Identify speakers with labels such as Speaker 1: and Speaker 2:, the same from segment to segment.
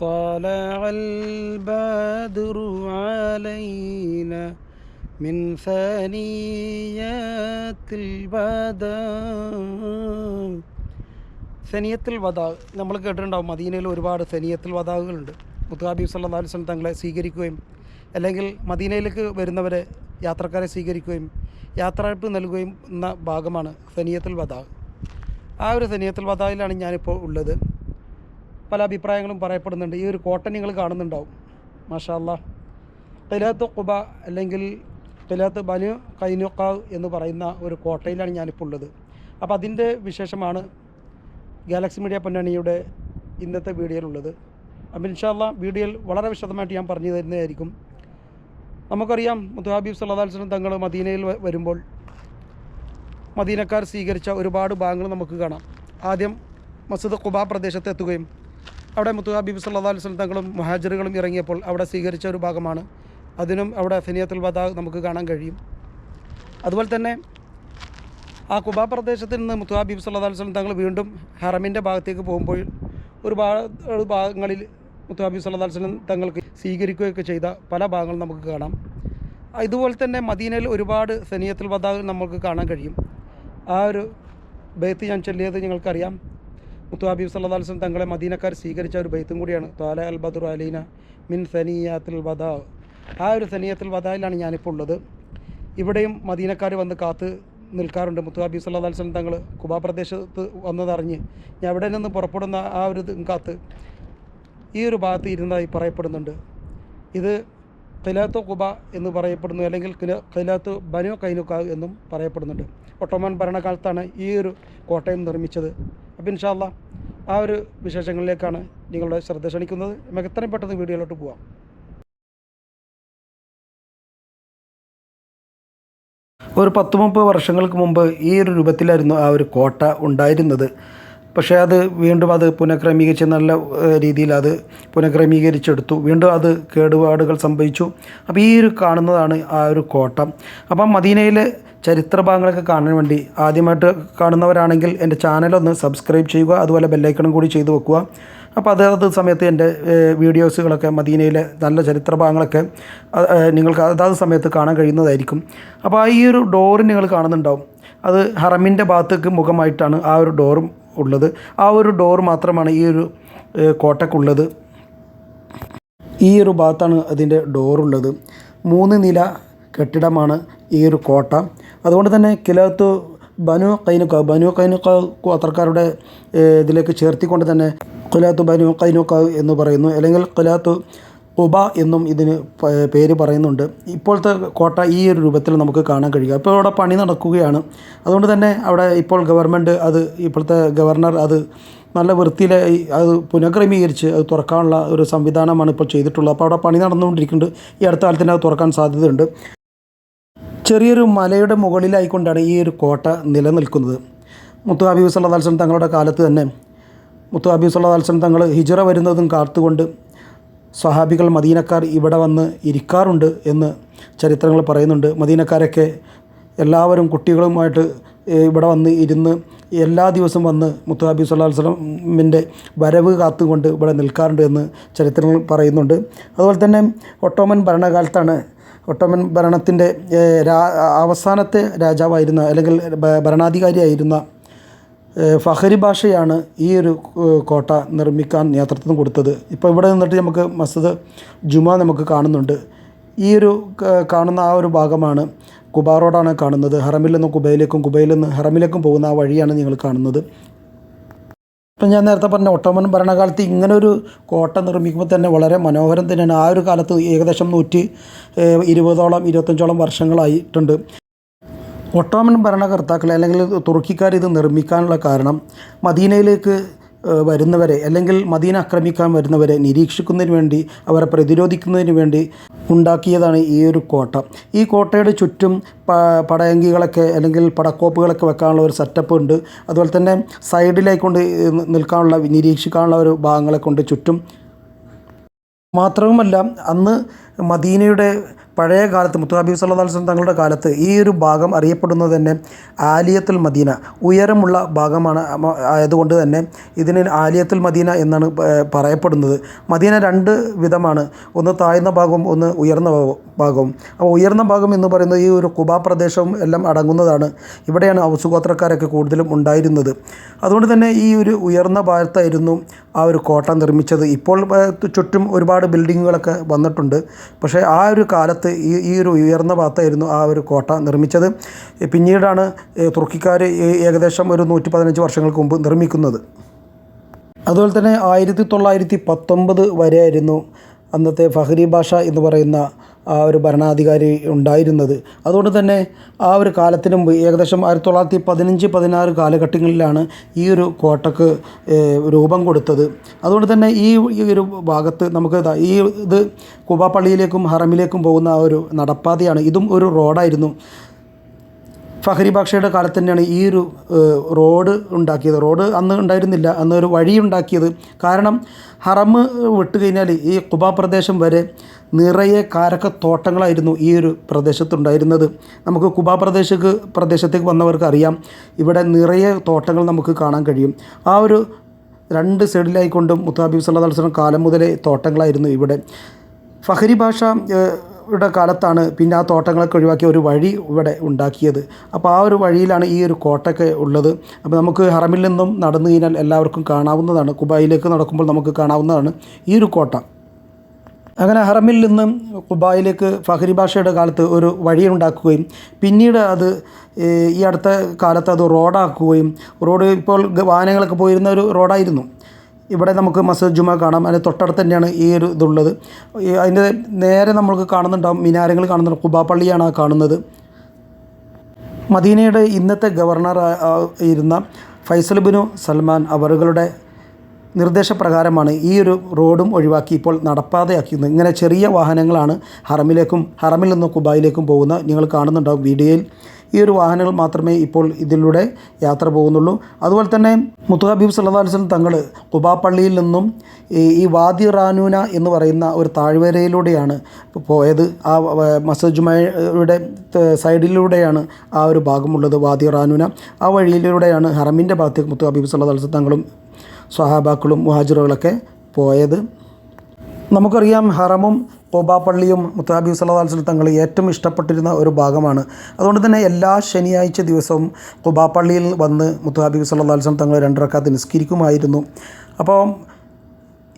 Speaker 1: طلع البدر علينا من ثنيات الوداع സനിയത്തിൽ വദാ നമ്മൾ കേട്ടിട്ടുണ്ടാവും മദീനയിൽ ഒരുപാട് സനിയത്തിൽ വദാവുകളുണ്ട് മുത്തുഹാബീബ് സല്ലാ വസ്ലം തങ്ങളെ സ്വീകരിക്കുകയും അല്ലെങ്കിൽ മദീനയിലേക്ക് വരുന്നവരെ യാത്രക്കാരെ സ്വീകരിക്കുകയും യാത്രയപ്പ് നൽകുകയും എന്ന ഭാഗമാണ് സനിയത്തിൽ വദാ ആ ഒരു സനിയത്തിൽ വദായിലാണ് ഞാനിപ്പോൾ ഉള്ളത് പല അഭിപ്രായങ്ങളും പറയപ്പെടുന്നുണ്ട്. ഈ ഒരു കോട്ട നിങ്ങൾ കാണുന്നുണ്ടാവും. മാഷാല്ല തിലാത്ത് കുബ അല്ലെങ്കിൽ തിലാത്ത് ബനു കൈനുക്കാവ് എന്ന് പറയുന്ന ഒരു കോട്ടയിലാണ് ഞാനിപ്പോൾ ഉള്ളത്. അപ്പോൾ അതിന്റെ വിശേഷമാണ് ഗാലക്സി മീഡിയ പൊന്നണിയുടെ ഇന്നത്തെ വീഡിയോയിലുള്ളത് അപ്പം ഇൻഷാല്ല വീഡിയോയിൽ വളരെ വിശദമായിട്ട് ഞാൻ പറഞ്ഞു തരുന്നതായിരിക്കും. നമുക്കറിയാം മുത്തുഹാബീബ് സല്ലാ വസ്ലം തങ്ങൾ മദീനയിൽ വരുമ്പോൾ മദീനക്കാർ സ്വീകരിച്ച ഒരുപാട് ഭാഗങ്ങൾ നമുക്ക് കാണാം. ആദ്യം മസ്ജിദ് ഖുബ പ്രദേശത്ത് എത്തുകയും അവിടെ മുത്തുഹാബീബ് സല്ലാ അലുസ്ലം തങ്ങളും മുഹാജറുകളും ഇറങ്ങിയപ്പോൾ അവിടെ സ്വീകരിച്ച ഒരു ഭാഗമാണ്. അതിനും അവിടെ ഫിനിയത്തുൽ വദാ നമുക്ക് കാണാൻ കഴിയും. അതുപോലെ തന്നെ ആ കുബ പ്രദേശത്തിൽ നിന്ന് മുത്തുഹാബീബ് സല്ലാ അലുസ്ലം തങ്ങൾ വീണ്ടും ഹറമിന്റെ ഭാഗത്തേക്ക് പോകുമ്പോൾ ഒരുപാട് ഭാഗങ്ങളിൽ മുത്തുഹാബീബ് സല്ലാ അലുസ്ലം തങ്ങൾക്ക് സ്വീകരിക്കുകയൊക്കെ ചെയ്ത പല ഭാഗങ്ങളും നമുക്ക് കാണാം. ഇതുപോലെ തന്നെ മദീനയിൽ ഒരുപാട് സനിയത്തുൽ വദാ നമുക്ക് കാണാൻ കഴിയും. ആ ഒരു ബേത്ത് ഞാൻ ചൊല്ലിയത് ഞങ്ങൾക്കറിയാം. മുത്തു ഹബീബ് സല്ലാ വസ്ലം തങ്ങളെ മദീനക്കാർ സ്വീകരിച്ച ഒരു ബൈത്തും കൂടിയാണ്. ത്വാല അൽ ബദുർ അലീന മിൻ സനിയാത്തുൽ വദാ. ആ ഒരു സനിയത്തുൽ വദായിലാണ് ഞാനിപ്പോൾ ഉള്ളത്. ഇവിടെയും മദീനക്കാർ വന്ന് കാത്ത് നിൽക്കാറുണ്ട്. മുത്തു ഹബീബ് സല്ലാ വസ്ലം തങ്ങൾ കുബാ പ്രദേശത്ത് വന്നതറിഞ്ഞ് ഞാൻ അവിടെ നിന്ന് പുറപ്പെടുന്ന ആ ഒരു കാത്ത് ഈ ഒരു ഭാഗത്ത് ഇരുന്നതായി പറയപ്പെടുന്നുണ്ട്. ഇത് ഖിലാത്ത് കുബ എന്ന് പറയപ്പെടുന്നു അല്ലെങ്കിൽ ഖില- ഖിലാത്ത് ബനു കൈനുക്ക എന്നും പറയപ്പെടുന്നുണ്ട്. ഒട്ടോമൻ ഭരണകാലത്താണ് ഈ ഒരു കോട്ടയം നിർമ്മിച്ചത്. അപ്പം ഇൻഷാല്ല ആ ഒരു വിശേഷങ്ങളിലേക്കാണ് നിങ്ങളുടെ ശ്രദ്ധ ക്ഷണിക്കുന്നത്. നമുക്ക് എത്രയും പെട്ടെന്ന് വീഡിയോയിലോട്ട് പോവാം. ഒരു പത്ത് മുപ്പത് വർഷങ്ങൾക്ക് മുമ്പ് ഈ ഒരു രൂപത്തിലായിരുന്നു ആ ഒരു കോട്ട ഉണ്ടായിരുന്നത്. പക്ഷേ അത് വീണ്ടും അത് പുനഃക്രമീകരിച്ച് നല്ല രീതിയിൽ അത് പുനഃക്രമീകരിച്ചെടുത്തു. വീണ്ടും അത് കേടുപാടുകൾ സംഭവിച്ചു. അപ്പോൾ ഈ ഒരു കാണുന്നതാണ് ആ ഒരു കോട്ട. അപ്പം മദീനയിലെ ചരിത്ര ഭാഗങ്ങളൊക്കെ കാണാൻ വേണ്ടി ആദ്യമായിട്ട് കാണുന്നവരാണെങ്കിൽ എന്റെ ചാനലൊന്ന് സബ്സ്ക്രൈബ് ചെയ്യുക അതുപോലെ ബെല്ലൈക്കണും കൂടി ചെയ്തു വെക്കുക. അപ്പോൾ അതാത് സമയത്ത് എന്റെ വീഡിയോസുകളൊക്കെ മദീനയിലെ നല്ല ചരിത്ര ഭാഗങ്ങളൊക്കെ നിങ്ങൾക്ക് അതാത് സമയത്ത് കാണാൻ കഴിയുന്നതായിരിക്കും. അപ്പോൾ ഈ ഒരു ഡോറ് നിങ്ങൾ കാണുന്നുണ്ടാവും. അത് ഹറമിന്റെ ഭാഗത്തേക്ക് മുഖമായിട്ടാണ് ആ ഒരു ഡോറും ഉള്ളത്. ആ ഒരു ഡോർ മാത്രമാണ് ഈ ഒരു കോട്ടക്കുള്ളത് ഈ ഒരു ഭാഗത്താണ് അതിന്റെ ഡോറുള്ളത് മൂന്ന് നില കെട്ടിടമാണ്. ഈ ഒരു കോട്ട. അതുകൊണ്ട് തന്നെ കിലത്ത് ബനു കൈനുക്ക ബനു കൈനുക്ക ഗോത്രക്കാരുടെ ഇതിലേക്ക് ചേർത്തിക്കൊണ്ട് തന്നെ കുലാത്ത് ബനു കൈനുക്ക എന്ന് പറയുന്നു. അല്ലെങ്കിൽ കുലാത്ത് ഉബ എന്നും ഇതിന് പേര് പറയുന്നുണ്ട്. ഇപ്പോഴത്തെ കോട്ട ഈ ഒരു രൂപത്തിൽ നമുക്ക് കാണാൻ കഴിയുക. ഇപ്പോൾ അവിടെ പണി നടക്കുകയാണ്. അതുകൊണ്ട് തന്നെ അവിടെ ഇപ്പോൾ ഗവൺമെന്റ് അത് ഇപ്പോഴത്തെ ഗവർണർ അത് നല്ല വൃത്തിയിൽ അത് പുനഃക്രമീകരിച്ച് അത് തുറക്കാനുള്ള ഒരു സംവിധാനമാണ് ഇപ്പോൾ ചെയ്തിട്ടുള്ളത്. അപ്പോൾ അവിടെ പണി നടന്നുകൊണ്ടിരിക്കുന്നുണ്ട്. ഈ അടുത്ത കാലത്തിന് അത് തുറക്കാൻ സാധ്യതയുണ്ട്. ചെറിയൊരു മലയുടെ മുകളിലായിക്കൊണ്ടാണ് ഈ ഒരു കോട്ട നിലനിൽക്കുന്നത്. മുത്തു ഹബീബ് സല്ലാ വസ്ലം തങ്ങളുടെ കാലത്ത് തന്നെ മുത്തു ഹബീബ് സല്ലാ വസ്ലം തങ്ങൾ ഹിജറ വരുന്നതും കാത്തുകൊണ്ട് സ്വഹാബികൾ മദീനക്കാർ ഇവിടെ വന്ന് ഇരിക്കാറുണ്ട് എന്ന് ചരിത്രങ്ങൾ പറയുന്നുണ്ട്. മദീനക്കാരൊക്കെ എല്ലാവരും കുട്ടികളുമായിട്ട് ഇവിടെ വന്ന് ഇരുന്ന് എല്ലാ ദിവസവും വന്ന് മുത്തു ഹബീബ് സല്ലാ സ്വലമിന്റെ വരവ് കാത്തുകൊണ്ട് ഇവിടെ നിൽക്കാറുണ്ട് എന്ന് ചരിത്രങ്ങൾ പറയുന്നുണ്ട്. അതുപോലെ തന്നെ ഒട്ടോമൻ ഭരണകാലത്താണ് ഒട്ടോമൻ ഭരണത്തിന്റെ അവസാനത്തെ രാജാവായിരുന്ന അല്ലെങ്കിൽ ഭരണാധികാരിയായിരുന്ന ഫഹരി ഭാഷയാണ് ഈ ഒരു കോട്ട നിർമ്മിക്കാൻ നേതൃത്വം കൊടുത്തത്. ഇപ്പോൾ ഇവിടെ നിന്നിട്ട് നമുക്ക് മസ്ജിദ് ജുമ നമുക്ക് കാണുന്നുണ്ട്. ഈ ഒരു കാണുന്ന ആ ഒരു ഭാഗമാണ് കുബാ റോഡാണ് കാണുന്നത്. ഹറമിൽ നിന്ന് കുബയിലേക്കും കുബയിൽ നിന്ന് ഹറമിലേക്കും പോകുന്ന ആ വഴിയാണ് നിങ്ങൾ കാണുന്നത്. ഇപ്പം ഞാൻ നേരത്തെ പറഞ്ഞ ഒട്ടോമൻ ഭരണകാലത്ത് ഇങ്ങനെ ഒരു കോട്ട നിർമ്മിക്കുമ്പോൾ തന്നെ വളരെ മനോഹരം തന്നെയാണ്. ആ ഒരു കാലത്ത് ഏകദേശം നൂറ്റി ഇരുപതോളം ഇരുപത്തഞ്ചോളം വർഷങ്ങളായിട്ടുണ്ട്. ഒട്ടോമൻ ഭരണകർത്താക്കൾ അല്ലെങ്കിൽ തുർക്കിക്കാർ ഇത് നിർമ്മിക്കാനുള്ള കാരണം മദീനയിലേക്ക് വരുന്നവരെ അല്ലെങ്കിൽ മദീന ആക്രമിക്കാൻ വരുന്നവരെ നിരീക്ഷിക്കുന്നതിന് വേണ്ടി അവരെ പ്രതിരോധിക്കുന്നതിന് വേണ്ടി ഉണ്ടാക്കിയതാണ് ഈ ഒരു കോട്ട. ഈ കോട്ടയുടെ ചുറ്റും പടയങ്കികളൊക്കെ അല്ലെങ്കിൽ പടക്കോപ്പുകളൊക്കെ വെക്കാനുള്ള ഒരു സെറ്റപ്പ് ഉണ്ട്. അതുപോലെ തന്നെ സൈഡിലേക്കൊണ്ട് നിൽക്കാനുള്ള നിരീക്ഷിക്കാനുള്ള ഒരു ഭാഗങ്ങളെ കൊണ്ട് ചുറ്റും. മാത്രവുമല്ല അന്ന് മദീനയുടെ പഴയ കാലത്ത് മുത്തുനബി വസല്ലം തങ്ങളുടെ കാലത്ത് ഈ ഒരു ഭാഗം അറിയപ്പെടുന്നത് തന്നെ ആലിയത്തുൽ മദീന ഉയരമുള്ള ഭാഗമാണ് ആയതുകൊണ്ട് തന്നെ ഇതിന് ആലിയത്തുൽ മദീന എന്നാണ് പറയപ്പെടുന്നത്. മദീന രണ്ട് വിധമാണ്. ഒന്ന് താഴ്ന്ന ഭാഗവും ഒന്ന് ഉയർന്ന ഭാഗവും. അപ്പോൾ ഉയർന്ന ഭാഗം എന്ന് പറയുന്നത് ഈ ഒരു കുബാ പ്രദേശവും എല്ലാം അടങ്ങുന്നതാണ്. ഇവിടെയാണ് ഔസുഗോത്രക്കാരൊക്കെ കൂടുതലും ഉണ്ടായിരുന്നത്. അതുകൊണ്ട് തന്നെ ഈ ഒരു ഉയർന്ന ഭാഗത്തായിരുന്നു ആ ഒരു കോട്ട നിർമ്മിച്ചത്. ഇപ്പോൾ ചുറ്റും ഒരുപാട് ബിൽഡിങ്ങുകളൊക്കെ വന്നിട്ടുണ്ട്. പക്ഷേ ആ ഒരു കാലത്ത് ഈ ഈ ഒരു ഉയർന്ന ഭാഗത്തായിരുന്നു ആ ഒരു കോട്ട നിർമ്മിച്ചത്. പിന്നീടാണ് തുർക്കിക്കാർ ഏകദേശം ഒരു നൂറ്റി പതിനഞ്ച് വർഷങ്ങൾക്ക് മുമ്പ് നിർമ്മിക്കുന്നത്. അതുപോലെ തന്നെ ആയിരത്തി തൊള്ളായിരത്തി പത്തൊമ്പത് വരെയായിരുന്നു അന്നത്തെ ഫഹരി ഭാഷ എന്ന് പറയുന്ന ആ ഒരു ഭരണാധികാരി ഉണ്ടായിരുന്നത്. അതുകൊണ്ട് തന്നെ ആ ഒരു കാലത്തിന് മുമ്പ് ഏകദേശം ആയിരത്തി തൊള്ളായിരത്തി പതിനഞ്ച് പതിനാറ് കാലഘട്ടങ്ങളിലാണ് ഈ ഒരു കോട്ടക്ക് രൂപം കൊടുത്തത്. അതുകൊണ്ട് തന്നെ ഈ ഒരു ഭാഗത്ത് നമുക്ക് ഈ ഇത് കുബാപ്പള്ളിയിലേക്കും ഹറമിലേക്കും പോകുന്ന ആ ഒരു നടപ്പാതയാണ്. ഇതും ഒരു റോഡായിരുന്നു. ഫഹരി ബാക്ഷയുടെ കാലത്ത് തന്നെയാണ് ഈ ഒരു റോഡ് ഉണ്ടാക്കിയത്. റോഡ് അന്ന് ഉണ്ടായിരുന്നില്ല. അന്ന് ഒരു വഴി ഉണ്ടാക്കിയത്. കാരണം ഹറം വിട്ട് കഴിഞ്ഞാൽ ഈ കുബാ പ്രദേശം വരെ നിറയെ കാരക്ക തോട്ടങ്ങളായിരുന്നു ഈ ഒരു പ്രദേശത്തുണ്ടായിരുന്നത്. നമുക്ക് കുബാ പ്രദേശക്ക് പ്രദേശത്തേക്ക് വന്നവർക്ക് അറിയാം. ഇവിടെ നിറയെ തോട്ടങ്ങൾ നമുക്ക് കാണാൻ കഴിയും. ആ ഒരു രണ്ട് സൈഡിലായിക്കൊണ്ടും മുത്താബിബ് സല്ലാ വസ്ലം കാലം മുതലേ തോട്ടങ്ങളായിരുന്നു ഇവിടെ. ഫഹരി ഭാഷ യുടെ കാലത്താണ് പിന്നെ ആ തോട്ടങ്ങളൊക്കെ ഒഴിവാക്കി ഒരു വഴി ഇവിടെ ഉണ്ടാക്കിയത്. അപ്പോൾ ആ ഒരു വഴിയിലാണ് ഈ ഒരു കോട്ടയൊക്കെ ഉള്ളത്. അപ്പോൾ നമുക്ക് ഹറമിൽ നിന്നും നടന്നു കഴിഞ്ഞാൽ എല്ലാവർക്കും കാണാവുന്നതാണ്. കുബായിലേക്ക് നടക്കുമ്പോൾ നമുക്ക് കാണാവുന്നതാണ് ഈ ഒരു കോട്ട. അങ്ങനെ ഹറമിൽ നിന്നും കുബായിലേക്ക് ഫഹരി ഭാഷയുടെ കാലത്ത് ഒരു വഴി ഉണ്ടാക്കുകയും പിന്നീട് അത് ഈ അടുത്ത കാലത്ത് അത് റോഡാക്കുകയും റോഡ് ഇപ്പോൾ വാഹനങ്ങളൊക്കെ പോയിരുന്ന ഒരു റോഡായിരുന്നു. ഇവിടെ നമുക്ക് മസ്ജിദ് ജുമ കാണാം. അതിന്റെ തൊട്ടടുത്ത് തന്നെയാണ് ഈ ഒരു ഇതുള്ളത്. അതിന്റെ നേരെ നമ്മൾക്ക് കാണുന്നുണ്ടാവും മിനാരങ്ങൾ കാണുന്നുണ്ട് കുബാപ്പള്ളിയാണ് ആ കാണുന്നത്. മദീനയുടെ ഇന്നത്തെ ഗവർണർ ഇരുന്ന ഫൈസൽ ബിനു സൽമാൻ അവറുകളുടെ നിർദ്ദേശപ്രകാരമാണ് ഈ ഒരു റോഡും ഒഴിവാക്കി ഇപ്പോൾ നടപ്പാതയാക്കിയത് ഇങ്ങനെ ചെറിയ വാഹനങ്ങളാണ് ഹറമിലേക്കും ഹറമിൽ നിന്നും കുബായിലേക്കും പോകുന്ന നിങ്ങൾ കാണുന്നുണ്ടാവും വീഡിയോയിൽ. ഈ ഒരു വാഹനങ്ങൾ മാത്രമേ ഇപ്പോൾ ഇതിലൂടെ യാത്ര പോകുന്നുള്ളൂ. അതുപോലെ തന്നെ മുത്തുഹബീബ് സല്ലാ വസ്ലം തങ്ങൾ കുബാപ്പള്ളിയിൽ നിന്നും ഈ വാദി റാനൂന എന്ന് പറയുന്ന ഒരു താഴ്വരയിലൂടെയാണ് പോയത്. ആ ത- സൈഡിലൂടെയാണ് ആ ഒരു ഭാഗമുള്ളത് വാദി റാനൂന. ആ വഴിയിലൂടെയാണ് ഹറമിന്റെ ഭാഗത്തേക്ക് മുത്തു ഹബീബ് സല്ലാ തങ്ങളും സ്വഹാബാക്കളും മുഹാജിറുകളൊക്കെ പോയത്. നമുക്കറിയാം ഹറമും പള്ളിയും മുത്താബി സല്ലാസ്ലം തങ്ങൾ ഏറ്റവും ഇഷ്ടപ്പെട്ടിരുന്ന ഒരു ഭാഗമാണ്. അതുകൊണ്ട് തന്നെ എല്ലാ ശനിയാഴ്ച ദിവസവും പള്ളിയിൽ വന്ന് മുത്താബി സല്ലാസ്ലം തങ്ങൾ രണ്ടരക്കാത്ത് നിസ്കരിക്കുമായിരുന്നു. അപ്പോൾ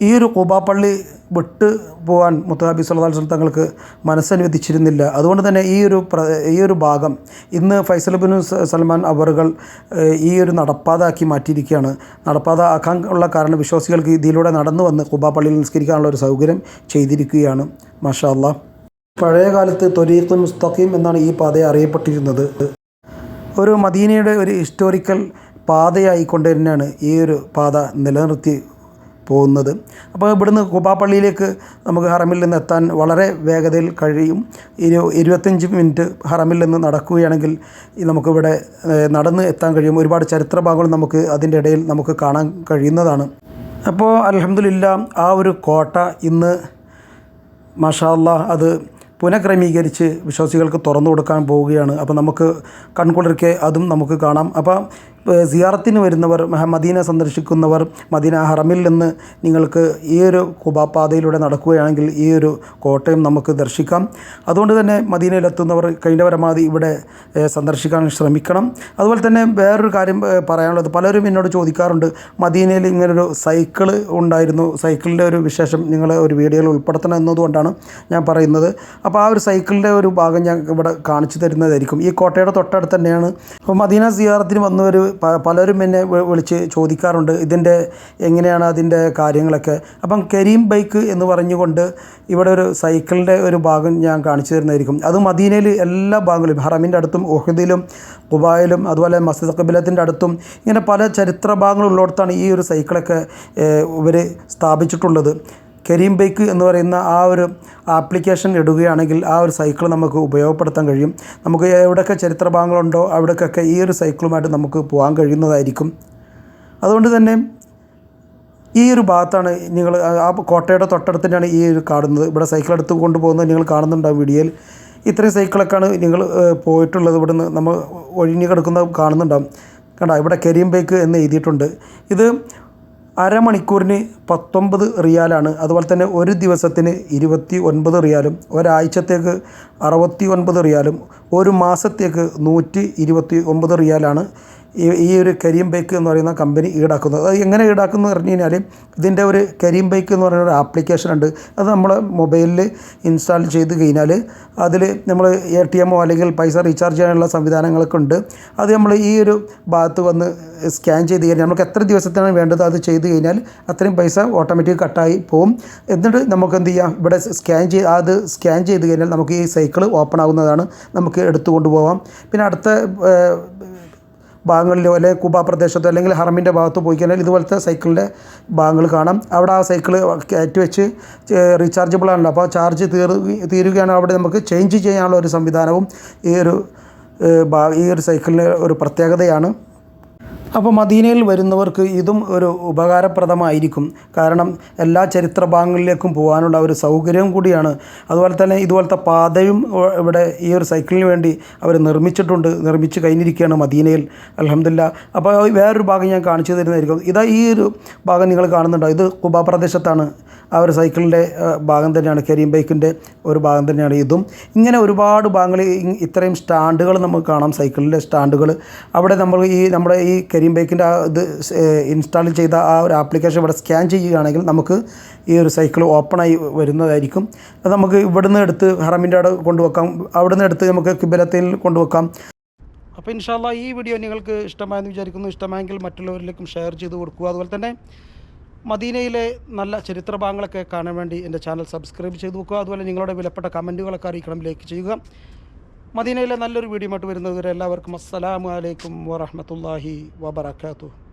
Speaker 1: ഈ ഒരു കൂബാപ്പള്ളി വിട്ടു പോകാൻ മുത്തഹാബി സല്ലാസ്ലം തങ്ങൾക്ക് മനസ്സനുവദിച്ചിരുന്നില്ല. അതുകൊണ്ട് തന്നെ ഈ ഒരു ഈ ഒരു ഭാഗം ഇന്ന് ഫൈസൽ ബിൻ സൽമാൻ അവറുകൾ ഈ ഒരു നടപ്പാതാക്കി മാറ്റിയിരിക്കുകയാണ്. നടപ്പാത ആക്കാൻ ഉള്ള കാരണം വിശ്വാസികൾക്ക് ഇതിലൂടെ നടന്നു വന്ന് കുബാപ്പള്ളിയിൽ നിസ്കരിക്കാനുള്ള ഒരു സൗകര്യം ചെയ്തിരിക്കുകയാണ്. മാഷാ അല്ലാ പഴയ കാലത്ത് തൊരീഖുൽ മുസ്തഖീം എന്നാണ് ഈ പാതയെ അറിയപ്പെട്ടിരുന്നത്. ഒരു മദീനയുടെ ഒരു ഹിസ്റ്റോറിക്കൽ പാതയായിക്കൊണ്ട് തന്നെയാണ് ഈ ഒരു പാത നിലനിർത്തി പോകുന്നത്. അപ്പോൾ ഇവിടുന്ന് കുബാപ്പള്ളിയിലേക്ക് നമുക്ക് ഹറമിൽ നിന്ന് എത്താൻ വളരെ വേഗതയിൽ കഴിയും. ഇരു ഇരുപത്തഞ്ച് മിനിറ്റ് ഹറമിൽ നിന്ന് നടക്കുകയാണെങ്കിൽ നമുക്കിവിടെ നടന്ന് എത്താൻ കഴിയും. ഒരുപാട് ചരിത്ര ഭാഗങ്ങൾ നമുക്ക് അതിന്റെ ഇടയിൽ നമുക്ക് കാണാൻ കഴിയുന്നതാണ്. അപ്പോൾ അലഹമില്ല ആ ഒരു കോട്ട ഇന്ന് മഷാല്ല അത് പുനഃക്രമീകരിച്ച് വിശ്വാസികൾക്ക് തുറന്നു കൊടുക്കാൻ പോവുകയാണ്. അപ്പോൾ നമുക്ക് കൺകുളിർക്കെ അതും നമുക്ക് കാണാം. അപ്പോൾ ഏഹ്, സിയാറത്തിന് വരുന്നവർ മദീന സന്ദർശിക്കുന്നവർ മദീന ഹറമിൽ നിന്ന് നിങ്ങൾക്ക് ഈ ഒരു കുബാപാതയിലൂടെ നടക്കുകയാണെങ്കിൽ ഈ ഒരു കോട്ടയം നമുക്ക് ദർശിക്കാം. അതുകൊണ്ട് തന്നെ മദീനയിലെത്തുന്നവർ കഴിഞ്ഞ പരമാവധി ഇവിടെ സന്ദർശിക്കാൻ ശ്രമിക്കണം. അതുപോലെ തന്നെ വേറൊരു കാര്യം പറയാനുള്ളത് പലരും എന്നോട് ചോദിക്കാറുണ്ട് മദീനയിൽ ഇങ്ങനൊരു സൈക്കിൾ ഉണ്ടായിരുന്നു സൈക്കിളിന്റെ ഒരു വിശേഷം നിങ്ങൾ ഒരു വീഡിയോയിൽ ഉൾപ്പെടുത്തണം എന്നതുകൊണ്ടാണ് ഞാൻ പറയുന്നത്. അപ്പോൾ ആ ഒരു സൈക്കിളിന്റെ ഒരു ഭാഗം ഞാൻ ഇവിടെ കാണിച്ചു തരുന്നതായിരിക്കും. ഈ കോട്ടയുടെ തൊട്ടടുത്ത് തന്നെയാണ്. അപ്പോൾ മദീന സിയാറത്തിന് വന്നവർ പലരും എന്നെ വിളിച്ച് ചോദിക്കാറുണ്ട് ഇതിന്റെ എങ്ങനെയാണ് അതിന്റെ കാര്യങ്ങളൊക്കെ. അപ്പം കരീം ബൈക്ക് എന്ന് പറഞ്ഞുകൊണ്ട് ഇവിടെ ഒരു സൈക്കിളിന്റെ ഒരു ഭാഗം ഞാൻ കാണിച്ചു തരുന്നതായിരിക്കും. അത് മദീനയിൽ എല്ലാ ഭാഗങ്ങളിലും ഹറമിന്റെ അടുത്തും ഒഹദിലും കുബായിലും അതുപോലെ മസ്ജിദ് കബിലത്തിന്റെ അടുത്തും ഇങ്ങനെ പല ചരിത്ര ഭാഗങ്ങളുള്ളിടത്താണ് ഈ ഒരു സൈക്കിളൊക്കെ ഇവർ സ്ഥാപിച്ചിട്ടുള്ളത്. കരീം ബൈക്ക് എന്ന് പറയുന്ന ആ ഒരു ആപ്ലിക്കേഷൻ ഇടുകയാണെങ്കിൽ ആ ഒരു സൈക്കിൾ നമുക്ക് ഉപയോഗപ്പെടുത്താൻ കഴിയും. നമുക്ക് എവിടെയൊക്കെ ചരിത്ര ഭാഗങ്ങളുണ്ടോ അവിടേക്കൊക്കെ ഈ ഒരു സൈക്കിളുമായിട്ട് നമുക്ക് പോകാൻ കഴിയുന്നതായിരിക്കും. അതുകൊണ്ട് തന്നെ ഈ ഒരു ഭാഗത്താണ് നിങ്ങൾ ആ കോട്ടയുടെ തൊട്ടടുത്ത് ഈ ഒരു കാണുന്നത്. ഇവിടെ സൈക്കിൾ എടുത്ത് കൊണ്ടുപോകുന്നത് നിങ്ങൾ കാണുന്നുണ്ടാവും വീഡിയോയിൽ. ഇത്രയും സൈക്കിളൊക്കെയാണ് നിങ്ങൾ പോയിട്ടുള്ളത്. ഇവിടുന്ന് നമ്മൾ ഒഴിഞ്ഞു കിടക്കുന്ന കാണുന്നുണ്ടാവും. കണ്ട ഇവിടെ കരിയും ബൈക്ക് എന്ന് എഴുതിയിട്ടുണ്ട്. ഇത് അരമണിക്കൂറിന് പത്തൊമ്പത് റിയാലാണ്. അതുപോലെ തന്നെ ഒരു ദിവസത്തിന് ഇരുപത്തി ഒൻപത് റിയാലും ഒരാഴ്ചത്തേക്ക് അറുപത്തി ഒൻപത് റിയാലും ഒരു മാസത്തേക്ക് നൂറ്റി ഇരുപത്തി ഒമ്പത് റിയാലാണ് ഈ ഒരു കരിയം ബൈക്ക് എന്ന് പറയുന്ന കമ്പനി ഈടാക്കുന്നത്. അത് എങ്ങനെ ഈടാക്കുന്നു പറഞ്ഞു കഴിഞ്ഞാൽ ഇതിന്റെ ഒരു കരിയം ബൈക്ക് എന്ന് പറയുന്ന ഒരു ആപ്ലിക്കേഷൻ ഉണ്ട്. അത് നമ്മൾ മൊബൈലിൽ ഇൻസ്റ്റാൾ ചെയ്ത് കഴിഞ്ഞാൽ അതിൽ നമ്മൾ എ ടി എമ്മോ അല്ലെങ്കിൽ പൈസ റീചാർജ് ചെയ്യാനുള്ള സംവിധാനങ്ങളൊക്കെ ഉണ്ട്. അത് നമ്മൾ ഈ ഒരു ഭാഗത്ത് വന്ന് സ്കാൻ ചെയ്ത് കഴിഞ്ഞാൽ നമുക്ക് എത്ര ദിവസത്തിനാണ് വേണ്ടത് അത് ചെയ്ത് കഴിഞ്ഞാൽ അത്രയും പൈസ ഓട്ടോമാറ്റിക് കട്ടായി പോകും എന്നിട്ട് നമുക്ക് എന്ത് ചെയ്യാം? ഇവിടെ സ്കാൻ ചെയ്ത് അത് സ്കാൻ ചെയ്ത് കഴിഞ്ഞാൽ നമുക്ക് ഈ സൈക്കിൾ ഓപ്പൺ ആകുന്നതാണ് നമുക്ക് എടുത്തു കൊണ്ടുപോകാം പിന്നെ അടുത്ത ഭാഗങ്ങളിലോ അല്ലെങ്കിൽ കുബ പ്രദേശത്തോ അല്ലെങ്കിൽ ഹറമിന്റെ ഭാഗത്ത് പോയി കഴിഞ്ഞാൽ ഇതുപോലത്തെ സൈക്കിളിന്റെ ഭാഗങ്ങൾ കാണാം. അവിടെ ആ സൈക്കിൾ കയറ്റി വെച്ച് റീചാർജബിൾ ആണല്ലോ. അപ്പോൾ ചാർജ് തീർ തീരുകയാണ്. അവിടെ നമുക്ക് ചേഞ്ച് ചെയ്യാനുള്ള ഒരു സംവിധാനവും ഈ ഒരു ഈ ഒരു സൈക്കിളിന് ഒരു പ്രത്യേകതയാണ്. അപ്പോൾ മദീനയിൽ വരുന്നവർക്ക് ഇതും ഒരു ഉപകാരപ്രദമായിരിക്കും. കാരണം എല്ലാ ചരിത്ര ഭാഗങ്ങളിലേക്കും പോകാനുള്ള ഒരു സൗകര്യം കൂടിയാണ്. അതുപോലെ തന്നെ ഇതുപോലത്തെ പാതയും ഇവിടെ ഈ ഒരു സൈക്കിളിന് വേണ്ടി അവർ നിർമ്മിച്ചിട്ടുണ്ട് നിർമ്മിച്ച് കഴിഞ്ഞിരിക്കുകയാണ് മദീനയിൽ. അലഹമില്ല അപ്പോൾ വേറൊരു ഭാഗം ഞാൻ കാണിച്ചു തരുന്നതായിരിക്കും. ഇതാ ഈ ഒരു ഭാഗം നിങ്ങൾ കാണുന്നുണ്ടോ? ഇത് കുബ പ്രദേശത്താണ്. ആ ഒരു സൈക്കിളിന്റെ ഭാഗം തന്നെയാണ് കരീം ബൈക്കിന്റെ ഒരു ഭാഗം തന്നെയാണ് ഇതും. ഇങ്ങനെ ഒരുപാട് ഭാഗങ്ങളിൽ ഇത്രയും സ്റ്റാൻഡുകൾ നമുക്ക് കാണാം സൈക്കിളിന്റെ സ്റ്റാൻഡുകൾ. അവിടെ നമ്മൾ ഈ നമ്മുടെ ഈ കരിയം ബൈക്കിന്റെ ആ ഇത് ഇൻസ്റ്റാൾ ചെയ്ത ആ ഒരു ആപ്ലിക്കേഷൻ ഇവിടെ സ്കാൻ ചെയ്യുകയാണെങ്കിൽ നമുക്ക് ഈ ഒരു സൈക്കിൾ ഓപ്പണായി വരുന്നതായിരിക്കും. അത് നമുക്ക് ഇവിടുന്ന് എടുത്ത് ഹറമിന്റെ അവിടെ കൊണ്ടുവെക്കാം. അവിടുന്ന് എടുത്ത് നമുക്ക് കിബലത്തിൽ കൊണ്ടുവെക്കാം. അപ്പോൾ ഇൻഷാല്ല ഈ വീഡിയോ നിങ്ങൾക്ക് ഇഷ്ടമായെന്ന് വിചാരിക്കുന്നു. ഇഷ്ടമായെങ്കിൽ മറ്റുള്ളവരിലേക്കും ഷെയർ ചെയ്ത് കൊടുക്കുക. അതുപോലെ തന്നെ മദീനയിലെ നല്ല ചരിത്ര ഭാഗങ്ങളൊക്കെ കാണാൻ വേണ്ടി എന്റെ ചാനൽ സബ്സ്ക്രൈബ് ചെയ്ത് വെക്കുക. അതുപോലെ നിങ്ങളുടെ വിലപ്പെട്ട കമന്റുകളൊക്കെ അറിയിക്കണം. ലൈക്ക് ചെയ്യുക. മദീനയിലെ നല്ലൊരു വീഡിയോ ആയിട്ട് വരുന്നത് വരെ എല്ലാവർക്കും അസ്സലാമു അലൈക്കും വറഹ്മത്തുള്ളാഹി വബറകാതുഹു.